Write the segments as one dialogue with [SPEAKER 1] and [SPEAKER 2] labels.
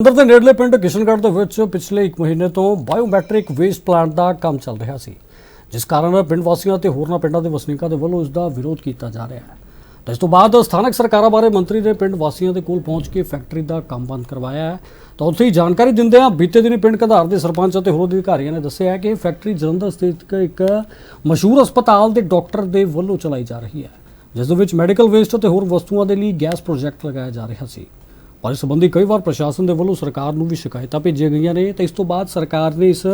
[SPEAKER 1] ਅੰਦਰ ਦੇ ਨੇੜਲੇ ਪਿੰਡ ਕਿਸ਼ਨਗੜ੍ਹ ਦੇ ਵਿੱਚ ਪਿਛਲੇ 1 ਮਹੀਨੇ ਤੋਂ ਬਾਇਓਮੈਟ੍ਰਿਕ ਵੇਸਟ ਪਲਾਂਟ ਦਾ ਕੰਮ ਚੱਲ ਰਿਹਾ ਸੀ, ਜਿਸ ਕਾਰਨ ਪਿੰਡ ਵਾਸੀਆਂ ਤੇ ਹੋਰਨਾਂ ਪਿੰਡਾਂ ਦੇ ਵਸਨੀਕਾਂ ਦੇ ਵੱਲੋਂ ਇਸ ਦਾ ਵਿਰੋਧ ਕੀਤਾ ਜਾ ਰਿਹਾ ਹੈ। ਤਾਂ ਇਸ ਤੋਂ ਬਾਅਦ ਸਥਾਨਕ ਸਰਕਾਰਾਂ ਬਾਰੇ ਮੰਤਰੀ ਨੇ ਪਿੰਡ ਵਾਸੀਆਂ ਦੇ ਕੋਲ ਪਹੁੰਚ ਕੇ ਫੈਕਟਰੀ ਦਾ ਕੰਮ ਬੰਦ ਕਰਵਾਇਆ ਹੈ। ਤਾਂ ਉੱਥੇ ਹੀ ਜਾਣਕਾਰੀ ਦਿੰਦਿਆਂ ਬੀਤੇ ਦਿਨੀ ਪਿੰਡ ਕਧਾਰ ਦੇ ਸਰਪੰਚ ਅਤੇ ਹੋਰ ਅਧਿਕਾਰੀਆਂ ਨੇ ਦੱਸਿਆ ਹੈ ਕਿ ਇਹ ਫੈਕਟਰੀ ਜਲੰਧਰ ਸਥਿਤ ਇੱਕ ਮਸ਼ਹੂਰ ਹਸਪਤਾਲ ਦੇ ਡਾਕਟਰ ਦੇ ਵੱਲੋਂ ਚਲਾਈ ਜਾ ਰਹੀ ਹੈ, ਜਿਸ ਦੇ ਵਿੱਚ ਮੈਡੀਕਲ ਵੇਸਟ ਅਤੇ ਹੋਰ ਵਸਤੂਆਂ ਦੇ ਲਈ ਗੈਸ ਪ੍ਰੋਜੈਕਟ ਲਗਾਇਆ ਜਾ ਰਿਹਾ ਸੀ। ਪਰ ਇਸ ਸੰਬੰਧੀ ਕਈ ਵਾਰ ਪ੍ਰਸ਼ਾਸਨ ਦੇ ਵੱਲੋਂ ਸਰਕਾਰ ਨੂੰ ਵੀ ਸ਼ਿਕਾਇਤਾਂ ਭੇਜੀਆਂ ਗਈਆਂ ਨੇ। ਤੇ ਇਸ ਤੋਂ ਬਾਅਦ ਸਰਕਾਰ ਨੇ ਇਸ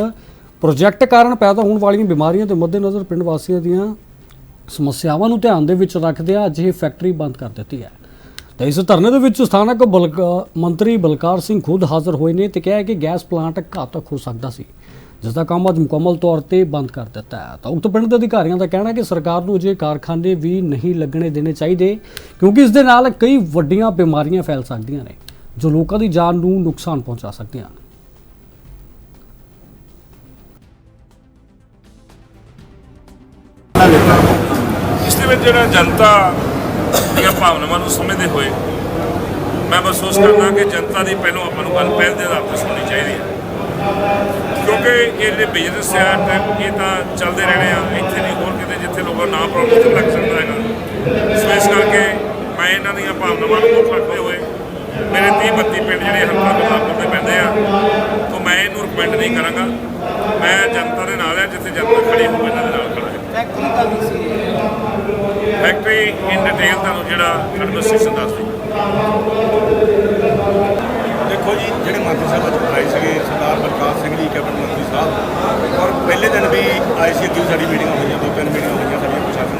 [SPEAKER 1] ਪ੍ਰੋਜੈਕਟ ਕਾਰਨ ਪੈਦਾ ਹੋਣ ਵਾਲੀਆਂ ਬਿਮਾਰੀਆਂ ਦੇ ਮੱਦੇਨਜ਼ਰ ਪਿੰਡ ਵਾਸੀਆਂ ਦੀਆਂ ਸਮੱਸਿਆਵਾਂ ਨੂੰ ਧਿਆਨ ਦੇ ਵਿੱਚ ਰੱਖਦਿਆਂ ਅੱਜ ਇਹ ਫੈਕਟਰੀ ਬੰਦ ਕਰ ਦਿੱਤੀ ਹੈ। ਤਾਂ ਇਸ ਧਰਨੇ ਦੇ ਵਿੱਚ ਸਥਾਨਕ ਬਲਕ ਮੰਤਰੀ ਬਲਕਾਰ ਸਿੰਘ ਖੁਦ ਹਾਜ਼ਰ ਹੋਏ ਨੇ ਤੇ ਕਿਹਾ ਕਿ ਗੈਸ ਪਲਾਂਟ ਘਾਤਕ ਹੋ ਸਕਦਾ ਸੀ ਜਿਸ ਦਾ ਕੰਮ ਅੱਜ ਮੁਕੰਮਲ ਤੌਰ ਤੇ ਬੰਦ ਕਰ ਦਿੱਤਾ ਹੈ। ਤਾਂ ਉਕਤ ਪਿੰਡ ਦੇ ਅਧਿਕਾਰੀਆਂ ਦਾ ਕਹਿਣਾ ਹੈ ਕਿ ਸਰਕਾਰ ਨੂੰ ਅਜੇ ਕਾਰਖਾਨੇ ਵੀ ਨਹੀਂ ਲੱਗਣੇ ਦੇਣੇ ਚਾਹੀਦੇ, ਕਿਉਂਕਿ ਇਸ ਦੇ ਨਾਲ ਕਈ ਵੱਡੀਆਂ ਬਿਮਾਰੀਆਂ ਫੈਲ ਸਕਦੀਆਂ ਨੇ, ਜੋ ਲੋਕਾਂ ਦੀ ਜਾਨ ਨੂੰ ਨੁਕਸਾਨ ਪਹੁੰਚਾ ਸਕਦੀਆਂ ਹਨ।
[SPEAKER 2] ਇਸ ਦੇ ਵਿੱਚ ਜਿਹੜਾ ਜਨਤਾ ਦੀਆਂ ਭਾਵਨਾਵਾਂ ਨੂੰ ਸਮਝਦੇ ਹੋਏ ਮੈਂ ਮਹਿਸੂਸ ਕਰਦਾ ਕਿ ਜਨਤਾ ਦੀ ਪਹਿਲੋਂ ਆਪਾਂ ਨੂੰ ਗੱਲ ਪਹਿਲ ਦੇ ਆਧਾਰ ਤੇ ਸੁਣਨੀ ਚਾਹੀਦੀ ਹੈ। ਕਿਉਂਕਿ ਇਹ ਜਿਹੜੇ ਬਿਜ਼ਨਸ ਆ ਤੇ ਇਹ ਤਾਂ ਚੱਲਦੇ ਰਹਿਣੇ ਆ, ਇੱਥੇ ਨਹੀਂ ਹੋਰ ਕਿਤੇ ਜਿੱਥੇ ਲੋਕਾਂ ਨੂੰ ਨਾ ਪ੍ਰੋਬਲਮ 'ਤੇ ਲੱਗ ਸਕਦਾ ਹੈਗਾ। ਸੋ ਇਸ ਕਰਕੇ ਮੈਂ ਇਹਨਾਂ ਦੀਆਂ ਭਾਵਨਾਵਾਂ ਨੂੰ ਮੁੱਖ ਰੱਖਦੇ ਹੋਏ ਮੇਰੇ 30 32 ਪਿੰਡ ਜਿਹੜੇ ਹਲਕਾ ਗੁਰਦਾਸਪੁਰ ਦੇ ਪੈਂਦੇ ਆ, ਤਾਂ ਮੈਂ ਇਹਨੂੰ ਰਿਕਮੈਂਡ ਨਹੀਂ ਕਰਾਂਗਾ। ਮੈਂ ਜਨਤਾ ਦੇ ਨਾਲ ਆ, ਜਿੱਥੇ ਜਨਤਾ ਖੜੀ ਹੋਵੇ ਇਹਨਾਂ ਦੇ ਨਾਲ ਖੜਾ ਹੈ।
[SPEAKER 3] ਫੈਕਟਰੀ
[SPEAKER 2] ਇਨ ਡਿਟੇਲ ਤੁਹਾਨੂੰ ਜਿਹੜਾ ਐਡਮਿਨਿਸਟ੍ਰੇਸ਼ਨ ਦੱਸਦੀ
[SPEAKER 4] ਦੇਖੋ ਜੀ, ਜਿਹੜੇ ਮੰਤਰੀ ਸਾਹਿਬ ਅੱਜ ਆਏ ਸੀਗੇ, ਸਰਦਾਰ ਬਲਕਾਰ ਸਿੰਘ ਜੀ, ਕੈਬਨਿਟ ਮੰਤਰੀ ਸਾਹਿਬ, ਔਰ ਪਹਿਲੇ ਦਿਨ ਵੀ ਆਏ ਸੀ ਅੱਗੇ ਵੀ ਸਾਡੀ ਮੀਟਿੰਗਾਂ ਹੋਈਆਂ ਦੋ ਤਿੰਨ ਮੀਟਿੰਗਾਂ ਹੋਈਆਂ ਸਾਡੀਆਂ ਪ੍ਰਸ਼ਾਸਨ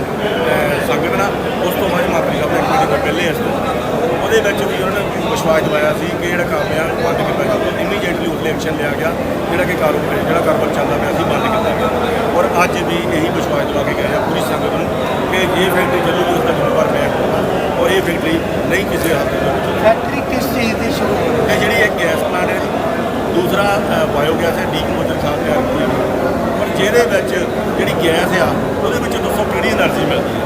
[SPEAKER 4] ਸੰਗਤ ਨਾਲ, ਉਸ ਤੋਂ ਬਾਅਦ ਮੰਤਰੀ ਸਾਹਿਬ ਨੇ ਇੱਕ ਮੀਟਿੰਗ ਪਹਿਲੇ ਇਸ ਉਹਦੇ ਵਿੱਚ ਵੀ ਉਹਨਾਂ ਨੇ ਵਿਸ਼ਵਾਸ ਦਿਵਾਇਆ ਸੀ ਕਿ ਜਿਹੜਾ ਕੰਮ ਆ ਬੰਦ ਕੀਤਾ ਜਾਊਗਾ। ਇਮੀਡੀਏਟਲੀ ਉਸ ਐਕਸ਼ਨ ਲਿਆ ਗਿਆ, ਜਿਹੜਾ ਕਿ ਕਾਰੋਬਾਰ ਜਿਹੜਾ ਕਾਰੋਬਾਰ ਚੱਲਦਾ ਪਿਆ ਸੀ, ਬੰਦ ਕੀਤਾ ਗਿਆ। ਔਰ ਅੱਜ ਵੀ ਇਹੀ ਵਿਸ਼ਵਾਸ ਦਿਵਾ ਕੇ ਗਏ ਆ, ਪੂਰੀ ਸੰਗਤ ਨੂੰ ਕਿ ਇਹ ਫੈਕਟਰੀ ਚੱਲੂਗੀ ਉਸ ਦਾ ਜ਼ਿੰਮੇਵਾਰ ਮੈਂ ਹੋਊਗਾ ਔਰ ਇਹ ਫੈਕਟਰੀ ਨਹੀਂ ਕਿਸੇ ਹਾਲਤ ਦੇ ਵਿੱਚ
[SPEAKER 3] ਫੈਕਟਰੀ ਕਿਸ ਚੀਜ਼ ਦੀ ਸ਼ੁਰੂ ਹੋਈ?
[SPEAKER 4] ਇਹ ਜਿਹੜੀ ਇਹ ਗੈਸ ਪਲਾਂਟ ਹੈ ਦੂਸਰਾ ਬਾਇਓਗੈਸ ਹੈ ਡੀਕਮੋਜਨ ਖਾਦ ਤਿਆਰ ਕੀਤੀ ਹੈ। ਪਰ ਜਿਹਦੇ ਵਿੱਚ ਜਿਹੜੀ ਗੈਸ ਆ ਉਹਦੇ ਵਿੱਚ ਦੱਸੋ ਕਿਹੜੀ એનર્ਜੀ ਮਿਲਦੀ ਹੈ?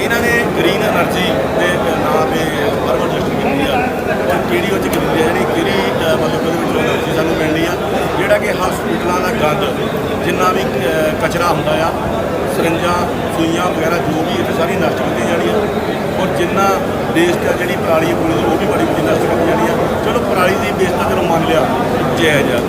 [SPEAKER 4] ਇਹਨਾਂ ਨੇ ਗ੍ਰੀਨ એનર્ਜੀ ਦੇ ਨਾਂ ਤੇ ਅਰਬਨ ਲਿਸਟ ਕੀਤੀ ਆ? ਔਰ ਕਿਹੜੀ ਉਹ ਚ ਕਿਹਦੀ ਹੈ ਜਿਹੜੀ ਕਿਹੜੀ ਮਤਲਬ ਉਹਦੇ ਵਿੱਚ એનર્ਜੀ ਸਾਨੂੰ ਮਿਲਣੀ ਆ? ਜਿਹੜਾ ਕਿ ਹਸਪੀਟਲਾਂ ਦਾ ਗੰਦ ਜਿੰਨਾ ਵੀ ਕਚਰਾ ਹੁੰਦਾ ਆ ਸਰਿੰਜਾਂ ਸੂਈਆਂ ਵਗੈਰਾ ਜੋ ਵੀ ਇੱਥੇ ਸਾਰੀ ਨਸ਼ਟ ਕੀਤੀ ਜਾਣੀ ਆ। ਔਰ ਜਿੰਨਾ ਵੇਸਟ ਆ ਜਿਹੜੀ ਪਰਾਲੀ ਪੂਰੀ ਉਹ ਵੀ ਬੜੀ ਬੜੀ ਨਸ਼ਟ ਕੀਤੀ ਜਾਣੀ ਆ। ਚਲੋ ਪਰਾਲੀ ਦੀ ਵੇਸਟ ਤਾਂ ਚਲੋ ਮੰਨ ਲਿਆ ਜਾਇਜ਼ ਆ।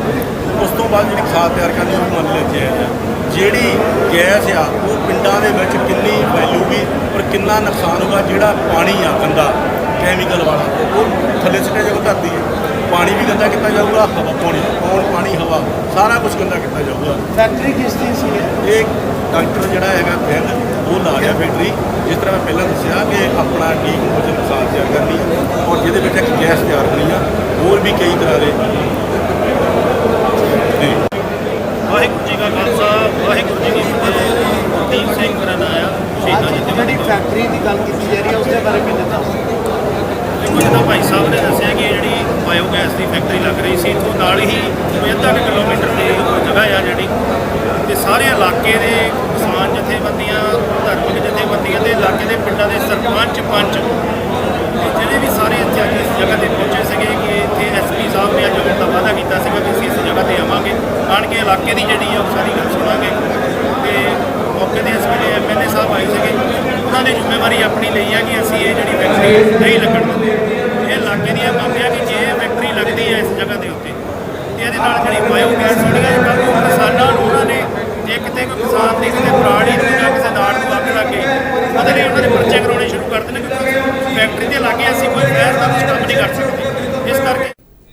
[SPEAKER 4] ਉਸ ਤੋਂ ਬਾਅਦ ਜਿਹੜੀ ਖਾਦ ਤਿਆਰ ਕਰਨੀ ਉਹ ਮੰਨ ਲਿਆ ਜਾਇਜ਼ ਆ। ਜਿਹੜੀ ਗੈਸ ਆ ਉਹ ਪਿੰਡਾਂ ਦੇ ਵਿੱਚ ਕਿੰਨੀ ਫੈਲੂਗੀ ਔਰ ਕਿੰਨਾ ਨੁਕਸਾਨ ਹੋਗਾ ਜਿਹੜਾ ਪਾਣੀ ਆ ਗੰਦਾ ਕੈਮੀਕਲ ਵਾਲਾ ਉਹ ਥੱਲੇ ਸਿੱਟਿਆ ਜਾਊਗਾ ਧਰਤੀ। ਪਾਣੀ ਵੀ ਗੰਦਾ ਕੀਤਾ ਜਾਊਗਾ ਹਵਾ ਪਾਣੀ ਪੌਣ ਪਾਣੀ ਹਵਾ ਸਾਰਾ ਕੁਝ ਗੰਦਾ ਕੀਤਾ ਜਾਊਗਾ।
[SPEAKER 3] ਫੈਕਟਰੀ ਕਿਸ ਦੀ ਸੀ
[SPEAKER 4] ਇਹ ਡਾਕਟਰ ਜਿਹੜਾ ਹੈਗਾ ਬੈਂਡ ਉਹ ਲਾ ਰਿਹਾ ਫੈਕਟਰੀ। ਜਿਸ ਤਰ੍ਹਾਂ ਮੈਂ ਪਹਿਲਾਂ ਦੱਸਿਆ ਕਿ ਆਪਣਾ ਡੀਕੰਪੋਜ਼ਰ ਖਾਦ ਤਿਆਰ ਕਰਨੀ ਔਰ ਜਿਹਦੇ ਵਿੱਚ ਇੱਕ ਗੈਸ ਤਿਆਰ ਹੋਣੀ ਆ ਹੋਰ ਵੀ ਕਈ ਤਰ੍ਹਾਂ ਦੇ ਜੀ।
[SPEAKER 5] ਵਾਹਿਗੁਰੂ ਜੀ ਕਾ ਖਾਲਸਾ ਵਾਹਿਗੁਰੂ ਜੀ ਕੀ ਫਤਿਹ। ਦੀਪ ਸਿੰਘ ਮੇਰਾ ਨਾਮ ਆ ਸ਼ਹੀਦਾਂ ਜੀ
[SPEAKER 3] ਜਿਹੜੀ ਫੈਕਟਰੀ ਦੀ ਗੱਲ ਕੀਤੀ ਜਾ ਰਹੀ ਹੈ ਉਸ ਦੇ ਬਾਰੇ ਮੈਨੂੰ ਦੱਸੋ
[SPEAKER 5] ਦੇਖੋ ਜਿੱਦਾਂ ਭਾਈ ਸਾਹਿਬ ਨੇ ਦੱਸਿਆ ਕਿ ਬਾਇਓਗੈਸ ਦੀ ਫੈਕਟਰੀ ਲੱਗ ਰਹੀ ਸੀ। ਇੱਥੋਂ ਨਾਲ ਹੀ ਕੋਈ ਅੱਧਾ ਕੁ ਕਿਲੋਮੀਟਰ ਦੀ ਜਗ੍ਹਾ ਆ ਜਿਹੜੀ। ਤੇ ਸਾਰੇ ਇਲਾਕੇ ਦੇ ਕਿਸਾਨ ਜਥੇਬੰਦੀਆਂ, ਧਾਰਮਿਕ ਜਥੇਬੰਦੀਆਂ ਤੇ ਇਲਾਕੇ ਦੇ ਪਿੰਡਾਂ ਦੇ ਸਰਪੰਚ, ਪੰਚ ਜਿਹੜੇ ਵੀ ਸਾਰੇ ਇੱਥੇ ਅੱਜ ਇਸ ਜਗ੍ਹਾ ਤੇ ਪਹੁੰਚੇ ਸੀਗੇ ਕਿ ਇੱਥੇ ਐਸਪੀ ਸਾਹਿਬ ਨੇ ਅੱਜ ਉਹਨਾਂ ਦਾ ਵਾਅਦਾ ਕੀਤਾ ਸੀਗਾ ਕਿ ਅਸੀਂ ਇਸ ਜਗ੍ਹਾ ਤੇ ਆਵਾਂਗੇ। ਆਣ ਕੇ ਇਲਾਕੇ ਦੀ ਜਿਹੜੀ ਆ ਉਹ ਸਾਰੀ ਗੱਲ ਸੁਣਾਂਗੇ। ਤੇ ਮੌਕੇ ਤੇ ਇਸ ਵੇਲੇ ਐਮਐਲਏ ਸਾਹਿਬ ਆਏ ਸੀਗੇ। ਉਹਨਾਂ ਨੇ ਜ਼ਿੰਮੇਵਾਰੀ ਆਪਣੀ ਲਈ ਹੈ ਕਿ ਅਸੀਂ ਇਹ ਜਿਹੜੀ ਫੈਕਟਰੀ ਨਹੀਂ ਲੱਗਣ ਦਿੰਦੇ। ਇਹ ਇਲਾਕੇ ਦੀਆਂ ਮੰਗ